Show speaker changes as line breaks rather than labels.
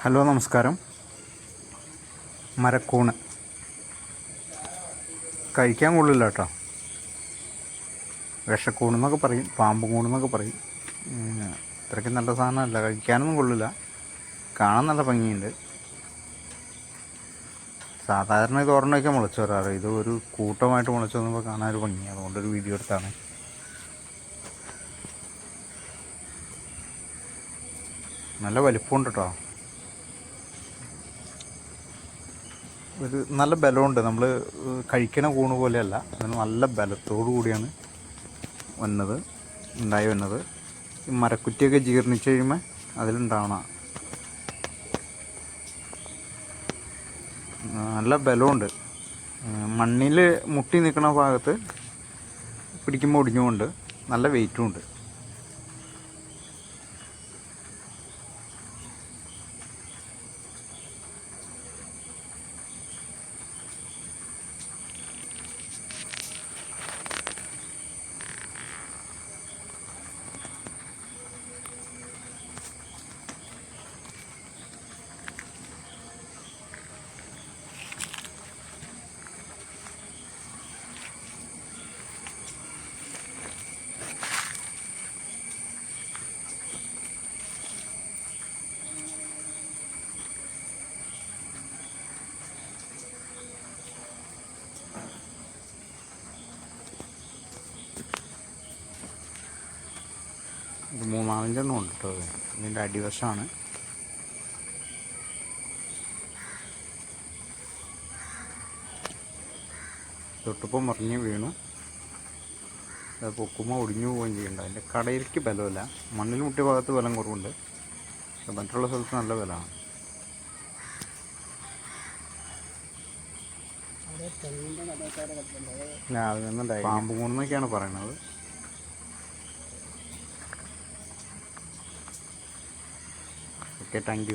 Hello നമസ്കാരം. മരക്കൂണ്. കഴിക്കാൻ കൊള്ളില്ല കേട്ടോ വിഷക്കൂണെന്നൊക്കെ പറയും പാമ്പ് കൂണെന്നൊക്കെ പറയും ഇത്രയ്ക്ക് നല്ല സാധനമല്ല. കഴിക്കാനൊന്നും കൊള്ളില്ല. കാണാൻ നല്ല ഭംഗിയുണ്ട്. സാധാരണ ഇത് ഒരെണ്ണമൊക്കെ മുളച്ചു വരാറ്. ഇത് ഒരു കൂട്ടമായിട്ട് മുളച്ചു വന്നപ്പോൾ കാണാൻ ഒരു ഭംഗിയാണ് അതുകൊണ്ടൊരു വീഡിയോ എടുത്താണ്. നല്ല വലിപ്പമുണ്ട് കേട്ടോ ഒരു നല്ല ബലമുണ്ട്. നമ്മൾ കഴിക്കണ കൂണ് പോലെയല്ല. അതിന് നല്ല ബലത്തോടു കൂടിയാണ് വന്നത് ഉണ്ടായി വന്നത്. ഈ മരക്കുറ്റിയൊക്കെ ജീർണിച്ച് കഴിയുമ്പോൾ അതിലുണ്ടാവണ നല്ല ബലമുണ്ട്. മണ്ണിൽ മുട്ടി നിൽക്കുന്ന ഭാഗത്ത് പിടിക്കുമ്പോൾ ഒടിഞ്ഞുകൊണ്ട് നല്ല വെയിറ്റും ഉണ്ട്. ഇത് മൂന്നാലഞ്ചെണ്ണം ഉണ്ട് കേട്ടോ ഇതിന്റെ അടിവശമാണ്. തൊട്ടിപ്പം മറിഞ്ഞ് വീണു. അത് പൊക്കുമ്പോൾ ഒടിഞ്ഞു പോവുകയും ചെയ്യുന്നുണ്ട്. അതിന്റെ കടയിലേക്ക് ബലമില്ല. മണ്ണിൽ മുട്ടിയ ഭാഗത്ത് ബലം കുറവുണ്ട്. പക്ഷെ മറ്റുള്ള സ്ഥലത്ത് നല്ല ബലമാണ്. പാമ്പ് കൂടുന്നൊക്കെയാണ് പറയണത് ഓക്കെ താങ്ക്